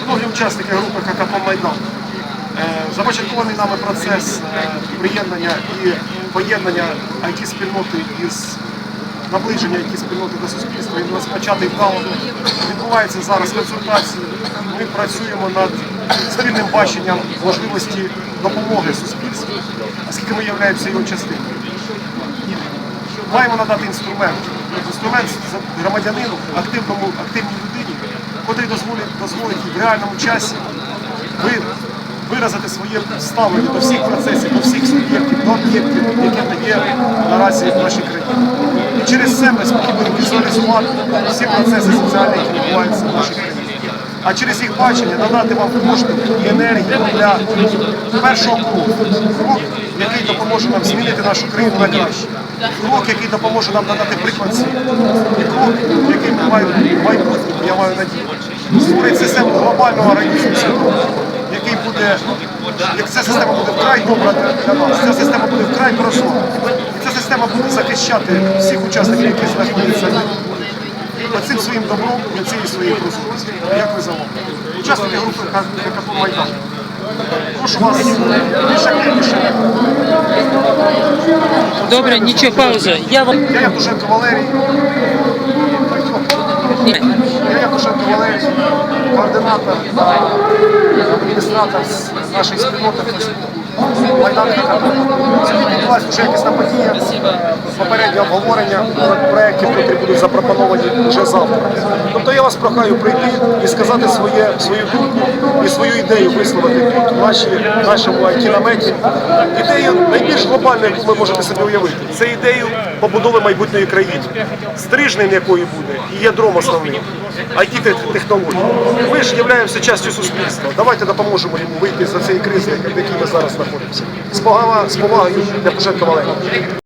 Шановні учасники групи ККП Майдан, е, започаткований нами процес е, приєднання і поєднання IT-спільноти із наближення IT-спільноти до суспільства і розпочатий вдало. Відбуваються зараз консультації. Ми працюємо над спільним баченням можливості допомоги суспільству, оскільки ми являємося його частиною. Маємо надати інструмент. Інструмент громадянину, активному, активній людині, котрий дозволить, в реальному часі ви, виразити своє ставлення до всіх процесів, до всіх суб'єктів, до об'єктів, які є наразі в нашій країні. І через це ми змогли візуалізувати всі процеси соціальні, які відбуваються в нашій країні. А через їх бачення надати вам кошти і енергію для першого кроку. Крок, який допоможе нам змінити нашу країну на краще. Крок, який допоможе нам надати приклад світу. І крок, який ми маємо в майбутньому, я маю надію, створить систему глобального організму світу, який буде, як ця система буде вкрай добра для нас, ця система буде вкрай прозора. І ця система буде захищати всіх учасників, які знаходяться в ній. Оцим своїм добром і цією своєю прозорістю. Дякую за увагу. Учасники групи ККП Майдан. Прошу вас більш активніше. Добре, нічого, пауза. Я вам. Я Ятушенко Валерій. Я Ятушенко Валерій, координатор та адміністратор з нашої спільноти Фейсбуку. Майдан ККП. Відбулася вже якісна подія, попереднє обговорення проєктів, які будуть запропоновані вже завтра. Тобто я вас прохаю прийти і сказати своє, свою думку і свою ідею висловити тут, в нашій, нашому IT-наметі. Ідею найбільш глобальну, яку ви можете собі уявити, це ідею побудови майбутньої країни, стрижнем якої буде і ядром основним. IT-технології. Ми ж являємося частю суспільства. Давайте допоможемо йому вийти з цієї кризи, в якій ми зараз знаходимося. З повагою для Пушенка Валерія.